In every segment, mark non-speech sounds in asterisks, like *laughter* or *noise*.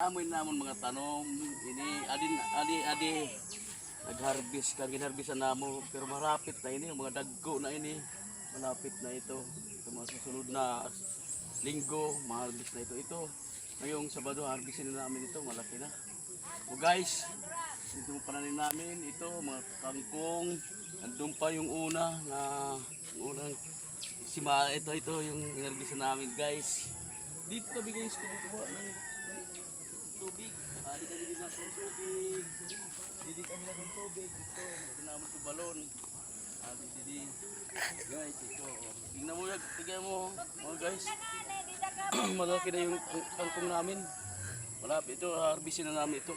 Amoy namon mga tanom, ini adin adi adi. Nag-harvest kan ginharvestan namo pero marapit na ini mga dagko na ini. Malapit na ito. Ito mga susunod na linggo ma-harvest na ito. Ito ngayong sabado harvestin na namin ito malaki na. So guys ito yung pananim namin. Ito mga kangkong. Andun pa yung una na yung unang sima ito ito yung ginharvestan namin guys. Dito guys kumukuha ng tubig. Kami din natin tubig. Didi kami na ng tubig. Ito, naman ito balon. Ali didi. Guys, ito. oh. Tingnan mo yan. Tingnan mo. Oh, guys. Malaki na yung ang- kangkong namin. Malapit ito. Harvestin na namin ito.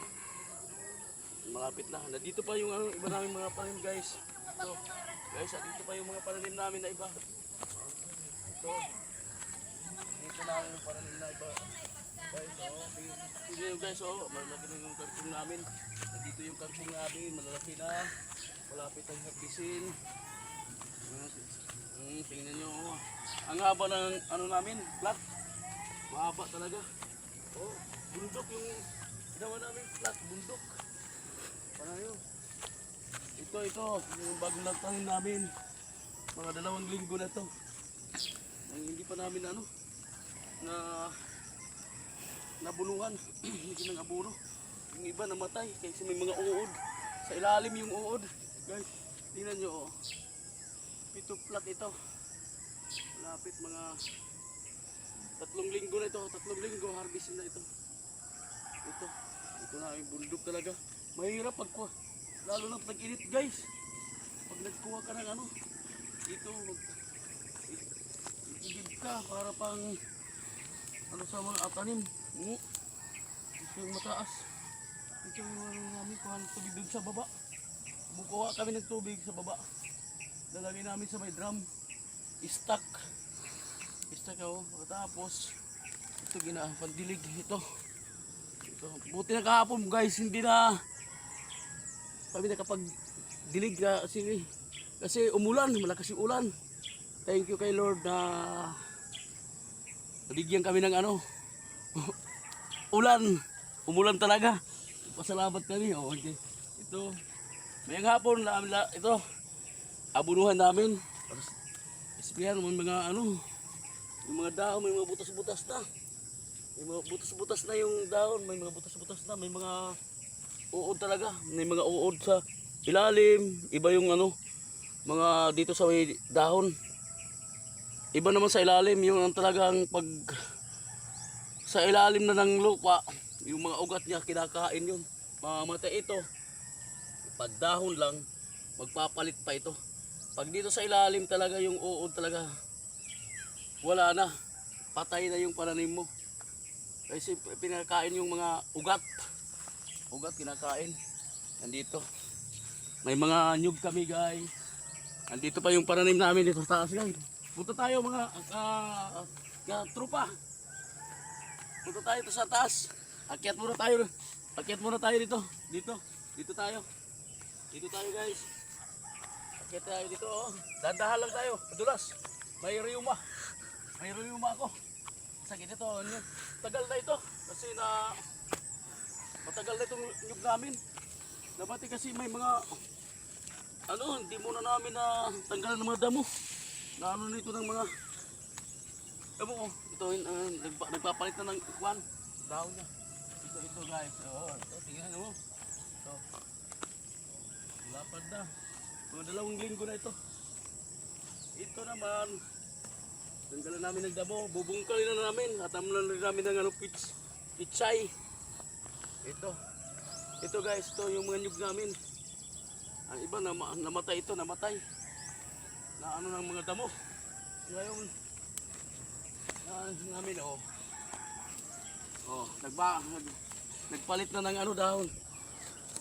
Malapit na. Nandito pa yung ano, iba namin mga panim guys. Ito. Guys, ah, dito pa yung mga pananim namin na iba. Ito. Dito namin yung pananim na iba. Tingnan nyo guys, oh, malalaki na yung kangkong namin. Nandito yung kangkong namin, malalaki na. Malapit ang harbisin. Mm, tingnan nyo, oh. Ang haba ng ano namin, flat. Mahaba talaga. Oh, bundok yung dawa namin, flat, bundok. Paano yun? Ito, ito, yung bagong nagtanim namin. Mga dalawang linggo na to. Ang hindi pa namin ano, na nabuluhan, hindi nang abuno. Yung iba namatay kasi may mga uod. Sa ilalim yung uod. Guys, tingnan nyo oh. Pito flat ito. Lapit mga tatlong linggo na ito. Tatlong linggo harvestin na ito. Ito. Ito na yung bundok talaga. Mahirap pag lalo na pag init guys. Pag nagkuha ka ng ano, dito mag ka para pang ano sa mga atanim. Mm. Ito yung mataas. Ito yung ano namin kuha ng tubig dun sa baba. Bukuha kami ng tubig sa baba. Lalagay namin sa may drum. Stuck. Stuck ako. Tapos, ito gina, pandilig. Ito. Ito. Buti na kahapon guys, hindi na kami nakapag dilig kasi kasi umulan, malakas yung ulan. Thank you kay Lord na nabigyan kami ng ano, *laughs* ulan. Umulan talaga. Pasalamat kami. Oh, okay. Ito. Mayang hapon, la, la, ito. Abunuhan namin. Espiyan, may mga ano, yung mga dahon, may mga butas-butas na. May mga butas-butas na yung dahon, may mga butas-butas na, may mga uod talaga. May mga uod sa ilalim, iba yung ano, mga dito sa may dahon. Iba naman sa ilalim, yung ang talagang pag sa ilalim na ng lupa, yung mga ugat niya kinakain yun. Mamamatay ito. Pag dahon lang, magpapalit pa ito. Pag dito sa ilalim talaga yung uod talaga, wala na. Patay na yung pananim mo. Kasi pinakain yung mga ugat. Ugat kinakain. Nandito. May mga nyug kami guys. Nandito pa yung pananim namin dito sa taas guys. Punta tayo mga uh, uh, trupa. Punta tayo dito sa taas. Akyat muna tayo. Akyat muna tayo dito. Dito. Dito tayo. Dito tayo guys. Akyat tayo dito oh. Dandahan lang tayo. Madulas. May riuma. May riuma ako. Sakit ito. Ano? Tagal na ito. Kasi na matagal na itong nyug namin. Nabati kasi may mga ano, hindi muna namin na tanggalan ng mga damo. Na ano nito ng mga damo. oh. Ito, uh, nagpa, nagpapalit na ng kwan. Dahon niya. Ito, ito guys. Oo, ito, tingnan mo. Ito. Lapad na. Mga dalawang linggo na ito. Ito naman, tanggalan namin ng damo. Bubungkalin na namin. At amulan rin namin ng ano, pitch, pitchay. Ito. Ito guys, ito yung mga nyug namin. Ang iba na namatay ito, namatay. Na ano ng mga damo. Ngayon, na ano namin oh. Oh, nagba nag, nagpalit na ng ano dahon.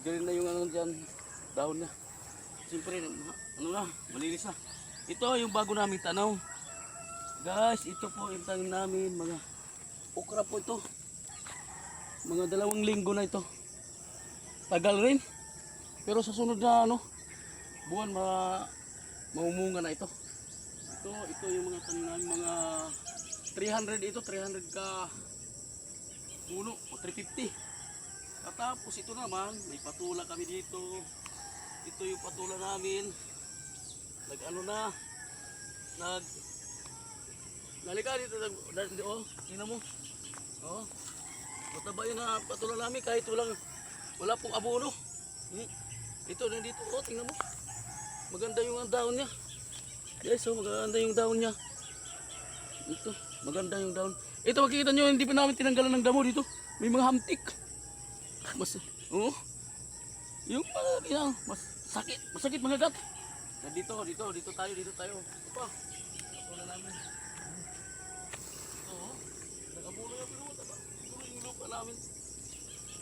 Ganun na yung ano diyan, dahon na. Siyempre, ano na, malinis na. Ito yung bago namin tanaw. Guys, ito po yung tanim namin, mga okra po ito. Mga dalawang linggo na ito. Tagal rin. Pero sa sunod na ano, buwan ma maumunga na ito. Ito, ito yung mga tanim namin, mga 300 ito, 300 ka puno, o 350. At tapos ito naman, may patula kami dito. Ito yung patula namin. Nag ano na, nag Nalika dito, nag, oh, tingnan mo. Oh, mataba yun na patula namin kahit walang, wala pong abono. Hmm. Ito, nandito, oh, tingnan mo. Maganda yung ang dahon niya. Yes, oh, maganda yung dahon niya. Ito, maganda yung dahon. Ito, makikita nyo, hindi pa namin tinanggalan ng damo dito. May mga hamtik. Mas, oh, yung mga, yan, mas sakit, masakit mga gat. Dito, dito, dito tayo, dito tayo. Pa. Ito na namin. Oh. Nakabulo yung pinuha, taba. Siguro yung lupa namin.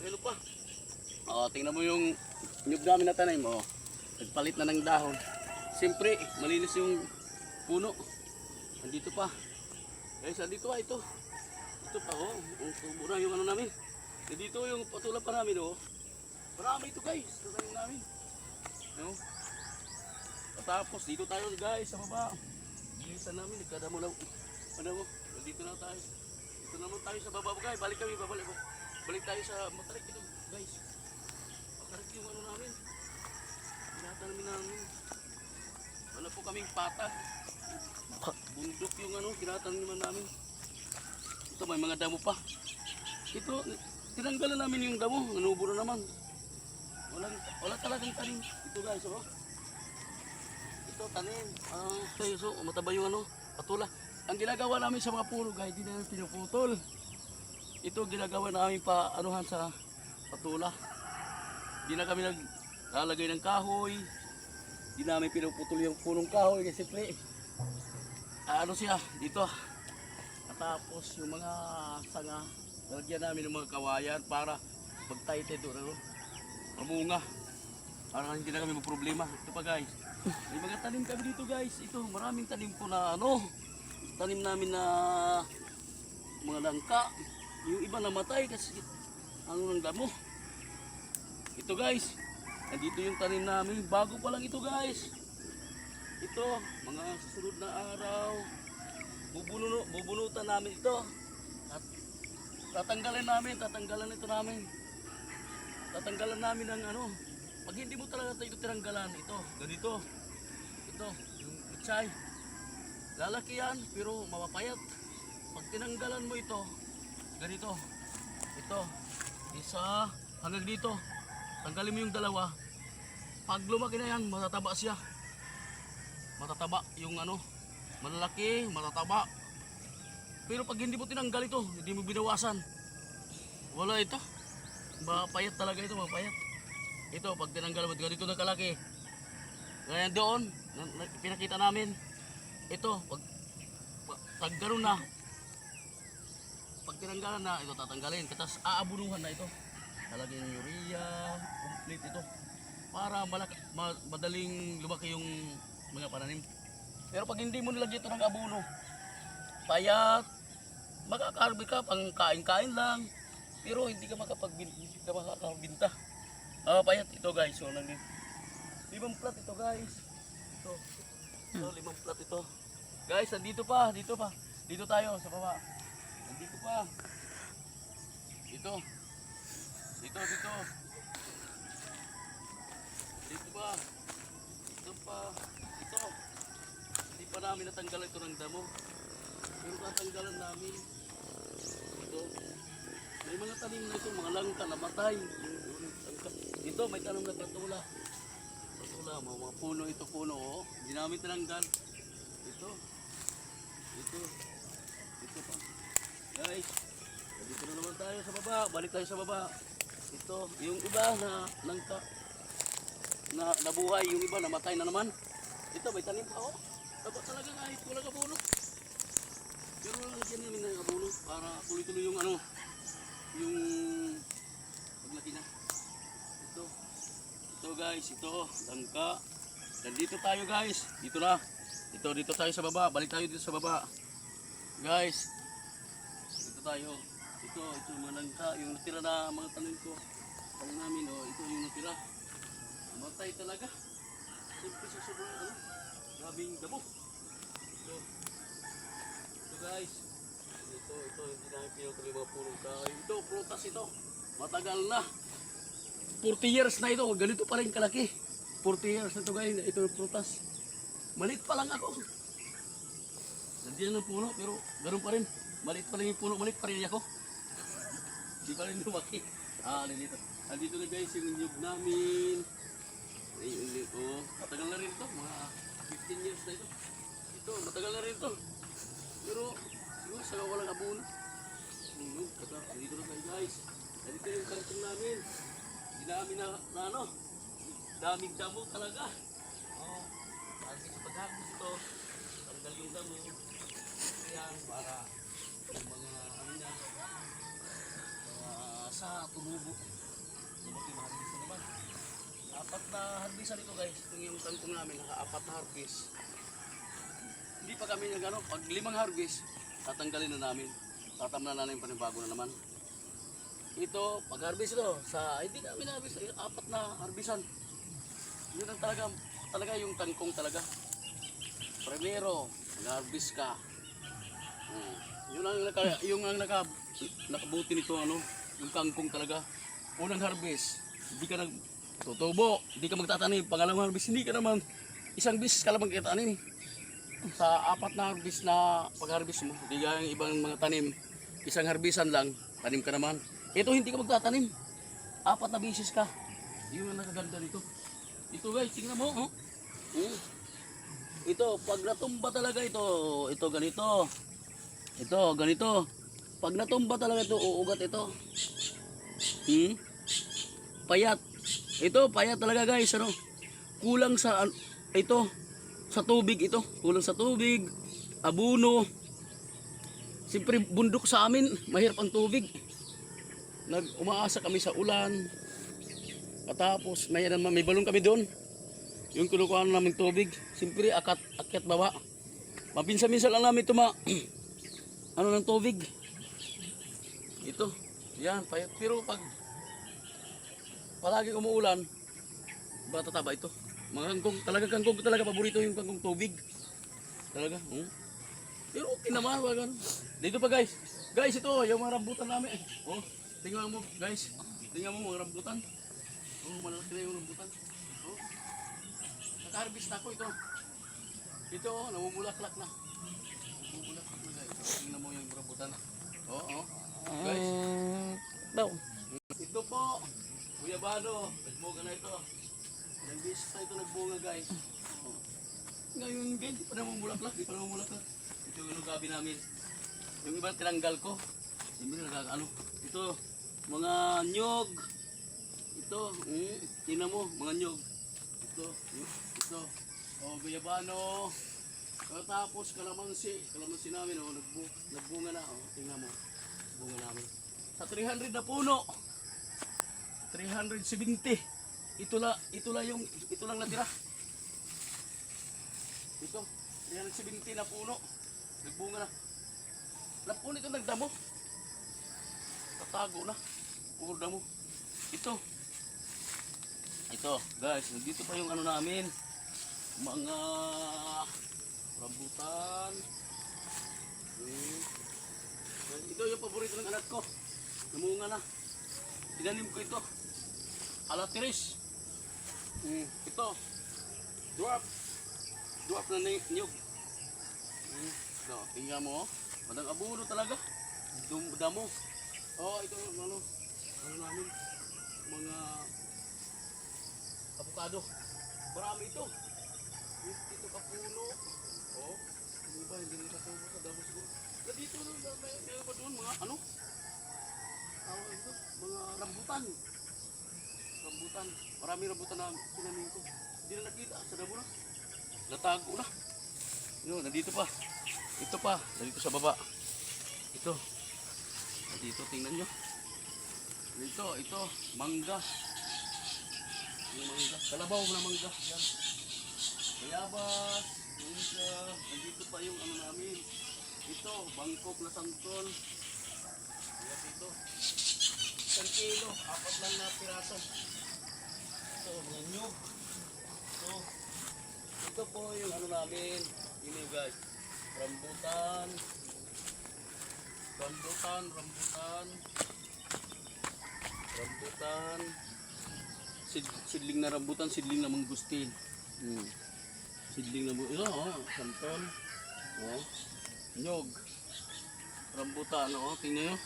Ayun pa. Oh, tingnan mo yung nyug namin na tanim, oh. Nagpalit na ng dahon. Siyempre, malinis yung puno. Andito pa. Guys, andito pa ito. Ito pa, oh. Na yung ano namin. Nandito yung patula pa namin, oh. Marami ito, guys. Sa tanim namin. No? Tapos, dito tayo, guys, sa baba. Bilisan namin, nagkadamo lang. Ano mo? Dito na tayo. Dito naman tayo sa baba, guys. Balik kami, babalik. Balik tayo sa matarik ito, guys. Matarik yung ano namin. Tinatanim namin. Wala po kaming patag. Bundok yung ano, tinataniman namin. Ito may mga damo pa. Ito, tinanggalan namin yung damo. Nanubo na naman. Walang, wala talagang tanim. Ito guys, oh. Ito tanim. Ah, okay, so mataba yung ano, patula. Ang ginagawa namin sa mga puno guys, hindi namin pinuputol. Ito ginagawa namin pa anuhan sa patula. Hindi na kami naglalagay ng kahoy. Hindi namin pinuputol yung punong kahoy kasi pre. Ah, ano siya dito. Tapos yung mga sanga, lalagyan namin ng mga kawayan para magtaytay doon ano. Mamunga. Para hindi na kami problema. Ito pa guys. May mga tanim kami dito guys. Ito maraming tanim ko na ano. Tanim namin na mga langka. Yung iba namatay kasi ano ng damo. Ito guys, nandito yung tanim namin. Bago pa lang ito guys. Ito, mga susunod na araw. Bubununo, bubunutan namin ito. At tatanggalan namin, tatanggalan ito namin. Tatanggalan namin ng ano. Pag hindi mo talaga ito tinanggalan, ito, ganito. Ito, yung pichay. Lalaki yan, pero mapapayat. Pag tinanggalan mo ito, ganito. Ito, isa, hanggang dito. Tanggalin mo yung dalawa. Pag lumaki na yan, matataba siya. Matataba yung ano, malalaki, matataba. Pero pag hindi mo tinanggal ito, hindi mo binawasan. Wala ito. Mapayat talaga ito, mapayat. Ito, pag tinanggal mo, ganito na kalaki. Ngayon doon, na, na, pinakita namin. Ito, pag, pag, ganun na, pag tinanggalan na, ito tatanggalin. Tapos aabunuhan na ito. Talagyan urea, complete ito. Para malaki, ma, madaling lumaki yung mga pananim. Pero pag hindi mo nilagyan ito ng abuno, payat, makakarbi ka, pang kain-kain lang. Pero hindi ka makapagbinta. Hindi ka makakabinta. Ah, payat ito guys. So, nang limang plat ito guys. Ito. Ito, limang plat ito. Guys, nandito pa, dito pa. Dito tayo sa baba. Nandito pa. Dito. Dito, dito. Dito pa. Dito pa. Pa namin natanggal ito ng damo. Pero tatanggalan namin. Ito. May mga tanim na ito, mga langka na matay. Dito, may tanong na patula. Patula, mga, mga puno ito, puno. Oh. Hindi namin tinanggal. Ito. Ito. Ito pa. Guys, dito na naman tayo sa baba. Balik tayo sa baba. Ito, yung iba na langka na nabuhay, yung iba namatay na naman. Ito, may tanim pa oh. Dapat talaga kahit wala kabuno. Pero lagyan namin ng kabuno para tuloy-tuloy yung ano, yung paglaki na. Ito. Ito guys, ito, langka. Dan dito tayo guys. Dito na. Ito, dito tayo sa baba. Balik tayo dito sa baba. Guys, dito tayo. Ito, ito mga langka. Yung natira na mga tanim ko. Tanim namin, oh, ito yung natira. Matay talaga. Siyempre sa sobrang ano, grabing damo. Ito. Ito guys. Ito, ito, hindi namin pinutuloy mga purong kahoy. Ito, prutas ito. Matagal na. 40 years na ito. Ganito pa rin kalaki. 40 years na ito guys. Ito yung prutas. Malit pa lang ako. Nandiyan ang puno, pero ganun pa rin. Malit pa lang yung puno, malit pa rin ako. *laughs* Di pa rin lumaki. Ah, nandito. Nandito na guys yung nyug namin. Ay, ulit, oh. Matagal na rin ito. Mga 15 years na ito. Ito, matagal na rin ito. Pero, siguro sa walang abon. Hmm, kaka, nandito na tayo guys. Nandito yung kantong namin. Dinami na, na ano. Daming damo talaga. Oh, pag paghagis ito, tanggal yung damo. Yan, para yung mga ano na, mga sa tumubo. Lumaki naman. Apat na harbisan ito guys. Ito yung kantong namin, naka-apat na harbis. Hindi pa kami nag ano, pag limang harvest, tatanggalin na namin. Tatamnan na namin panibago na naman. Ito, pag harvest ito, sa hindi namin harvest, apat na harbisan. Yun ang talaga, talaga yung tangkong talaga. Primero, mag-harvest ka. Hmm. Yun ang naka, yung ang naka, nakabuti nito ano, yung kangkong talaga. Unang harvest, hindi ka nag tutubo, hindi ka magtatanim. Pangalawang harvest, hindi ka naman isang bis ka lang magtatanim sa apat na harvest na pag-harvest mo, hindi gaya ng ibang mga tanim, isang harbisan lang, tanim ka naman. Ito hindi ka magtatanim. Apat na bisis ka. Yun ang nakaganda nito. Ito guys, tingnan mo. Oh. Hmm. Ito, pag natumba talaga ito, ito ganito. Ito, ganito. Pag natumba talaga ito, uugat ito. Hmm? Payat. Ito, payat talaga guys. Ano? Kulang sa, ito, sa tubig ito. Kulang sa tubig, abuno. Siyempre bundok sa amin, mahirap ang tubig. Nag umaasa kami sa ulan. Katapos may naman may balon kami doon. Yung kinukuha namin tubig, siyempre akat akyat baba. Mapinsa-minsan lang namin tuma *clears throat* ano ng tubig. Ito, yan, payat. Pero pag palagi umuulan, ba tataba ito? Mga kangkong, talaga kangkong talaga paborito yung kangkong tubig. Talaga, hmm? Pero okay naman, wag ano. Dito pa guys. Guys, ito, yung mga rambutan namin. Oh, tingnan mo guys. Tingnan mo mga rambutan. Oh, malaki na yung rambutan. Oh. Naka-harvest na ako ito. Ito, oh, namumulaklak na. Namumulaklak na guys. Oh, tingnan mo yung rambutan. Oh, oh. Guys, daw. ito po. Kuya Bano, nagbuga na ito. Ilang beses na ito nagbunga guys. Ngayon guys, di pa namumulaklak, di pa namumulaklak. Ito yung gabi namin. Yung iba tinanggal ko. Hindi na nagkakaano. Ito, mga nyog. Ito, mm, tingnan mo, mga nyog. Ito, mm, ito. Oh, guyabano. Tapos kalamansi. Kalamansi namin, oh, nagbu nagbunga na. Oh, tingnan mo. Bunga namin. Sa 300 na puno. 370. Ito la, ito la yung ito lang natira. Ito, 370 na puno. Nagbunga na. Puno ito nagdamo. Tatago na. Puro damo. Ito. Ito, guys, dito pa yung ano namin. Mga rambutan. Hmm. Ito yung paborito ng anak ko. Namunga na. Tinanim ko ito. Alatiris. Mm, ito. Dwarf. Dwarf na ni- niyog. Mm, ito, tingnan mo. oh. Madang abuno talaga. Dum damo. Oh, ito ano. Ano namin? Mga avocado. Marami ito. Ito kapuno. Oh, hindi ba hindi nila tubo sa damo siguro. Na dito may, may iba doon mga ano? Tawag ito, mga rambutan. Rambutan. Marami rambutan na tinanim ko. Hindi na nakita sa damo na. Natago na. Yun, nandito pa. Ito pa, nandito sa baba. Ito. Dito, tingnan nyo. Ito, ito, mangga. Yung mangga. Kalabaw na mangga. Yan. Bayabas. Yun siya. Nandito pa yung ano namin. Ito, Bangkok na sangkol. Kaya dito. Isang kilo, apat lang na piraso. Ito, mga nyug. Ito. Ito po yung ano namin. Yung guys. Rambutan. Rambutan, rambutan. Rambutan. Sid, sidling na rambutan, sidling na mangustin. Hmm. Sidling na bu- Ito, oh, santol. Oh. Nyog. Rambutan, oh, tingnan nyo.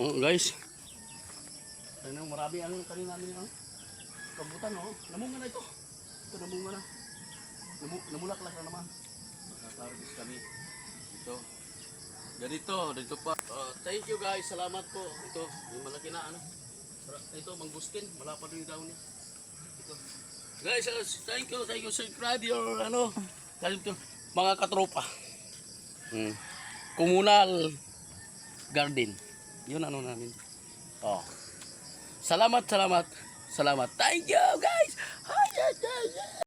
Oh, guys. Tingnan, marami ang kanina namin, oh. Rambutan, oh. Namunga na ito. Ito, namunga na. Namu namulaklak na naman. Nakakarbis kami. Ito. Ganito, dito pa. Uh, thank you guys, salamat po. Ito, yung malaki na ano. Ito, mangustin, malapad yung daw niya. Ito. Guys, uh, thank you, thank you. Subscribe your ano, mga katropa. Hmm. Communal garden. Yun ano namin. Oh. Salamat, salamat. Salamat. Thank you guys.